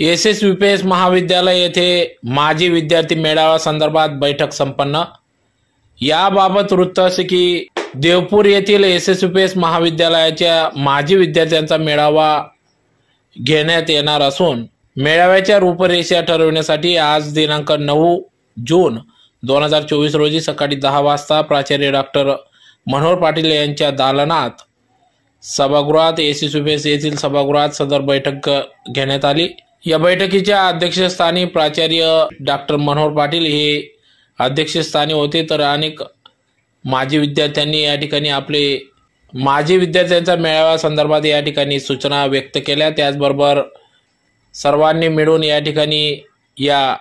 S S U P S महाविद्यालय येथे माजी विद्यार्थी मेळावा संदर्भात बैठक संपन्न. याबाबत वृत्त असे की देवपूर येथील S S U P S महाविद्यालयाच्या माजी विद्यार्थ्यांचा मेळावा घेण्यात येणार असून मेळाव्याच्या रूपरेषा ठरवण्यासाठी आज दिनांक नऊ जून दोन हजार चोवीस रोजी सकाळी दहा वाजता प्राचार्य डॉक्टर मनोहर पाटील यांच्या दालनात सभागृहात एस एस एस येथील सभागृहात सदर बैठक घेण्यात आली. या बैठकीच्या अध्यक्षस्थानी प्राचार्य डॉक्टर मनोहर पाटील हे अध्यक्षस्थानी होते. तर अनेक माजी विद्यार्थ्यांनी या ठिकाणी आपले माजी विद्यार्थ्यांच्या मेळाव्या संदर्भात या ठिकाणी सूचना व्यक्त केल्या. त्याचबरोबर सर्वांनी मिळून या ठिकाणी या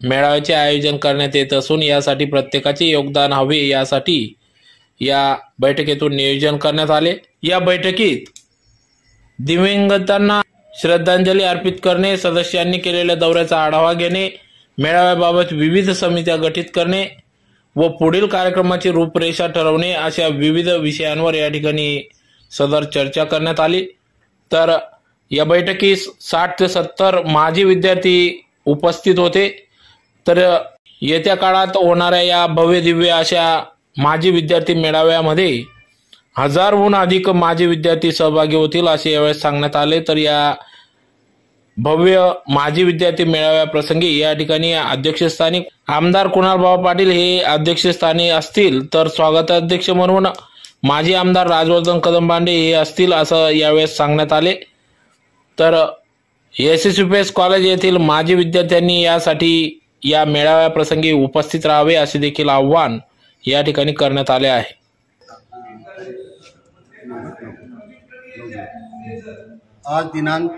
मेळाव्याचे आयोजन करण्यात येत असून यासाठी प्रत्येकाचे योगदान हवे यासाठी या बैठकीतून नियोजन करण्यात आले. या बैठकीत दिव्यांगतांना श्रद्धांजली अर्पित करणे सदस्यांनी केलेल्या दौऱ्याचा आढावा घेणे मेळाव्याबाबत विविध समित्या गठीत करणे व पुढील कार्यक्रमाची रूपरेषा ठरवणे अशा विविध विषयांवर या ठिकाणी सदर चर्चा करण्यात आली. तर या बैठकीस साठ ते सत्तर माजी विद्यार्थी उपस्थित होते. तर येत्या काळात होणाऱ्या या भव्य दिव्य अशा माजी विद्यार्थी मेळाव्यामध्ये हजारहून अधिक माजी विद्यार्थी सहभागी होतील असे यावेळेस सांगण्यात आले. तर या भव्य माजी विद्यार्थी मेळाव्या प्रसंगी या ठिकाणी अध्यक्षस्थानी आमदार कुणालबाबा पाटील हे अध्यक्षस्थानी असतील तर स्वागताध्यक्ष म्हणून माजी आमदार राजवर्धन कदमबांडे हे असतील असं यावेळेस सांगण्यात आले. तर S S U P S college येथील माजी विद्यार्थ्यांनी यासाठी या मेळाव्या प्रसंगी उपस्थित राहावे असे देखील आव्हान या ठिकाणी करण्यात आले आहे. आज दिनांक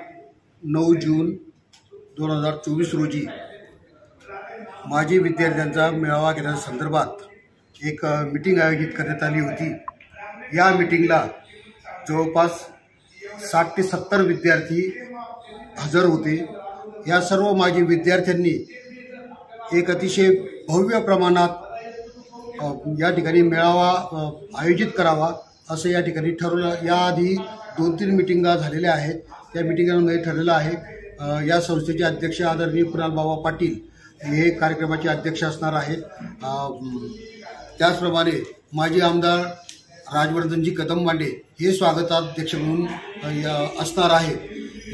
नऊ जून दोन हजार चोवीस रोजी माजी विद्यार्थ्यांचा मेळावा घेण्याच्या संदर्भात एक मिटिंग आयोजित करण्यात आली होती. या मिटिंगला जवळपास साठ ते सत्तर विद्यार्थी हजर होते. या सर्व माजी विद्यार्थ्यांनी एक अतिशय भव्य प्रमाणात या ठिकाणी मेळावा आयोजित करावा असं या ठिकाणी ठरवलं. याआधी दोन तीन मिटिंगा झालेल्या आहेत. त्या मिटिंगमध्ये ठरलेलं आहे. या संस्थेचे अध्यक्ष आदरणीय कुणाल बाबा पाटील हे कार्यक्रमाचे अध्यक्ष असणार आहेत. त्याचप्रमाणे माजी आमदार राजवर्धनजी कदमबांडे हे स्वागताध्यक्ष म्हणून असणार आहेत.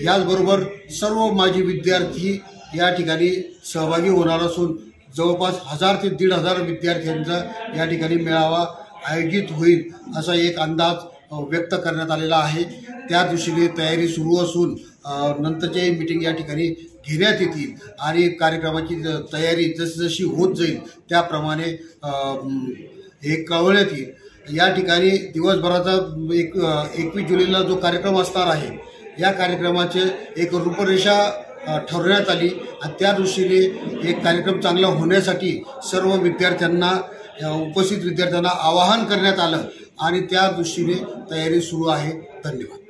याचबरोबर सर्व माजी विद्यार्थी या ठिकाणी सहभागी होणार असून जवळपास हजार ते दीड हजार विद्यार्थ्यांचा या ठिकाणी मेळावा आयोजित होईल असा एक अंदाज व्यक्त करण्यात आलेला आहे. त्या दृष्टीने तयारी सुरू असून नंतरच्याही मीटिंग या ठिकाणी घेण्यात येतील आणि कार्यक्रमाची तयारी जशीजशी होत जाईल त्याप्रमाणे हे कळवण्यात येईल. या ठिकाणी दिवसभराचा एक एकवीस जुलैला जो कार्यक्रम असणार आहे या कार्यक्रमाचे एक रूपरेषा ठरवण्यात आली आणि त्या दृष्टीने एक कार्यक्रम चांगला होण्यासाठी सर्व विद्यार्थ्यांना उपस्थित विद्यार्थ्यांना आवाहन करण्यात आलं. आणि त्या दृष्टीने तयारी सुरू आहे. धन्यवाद.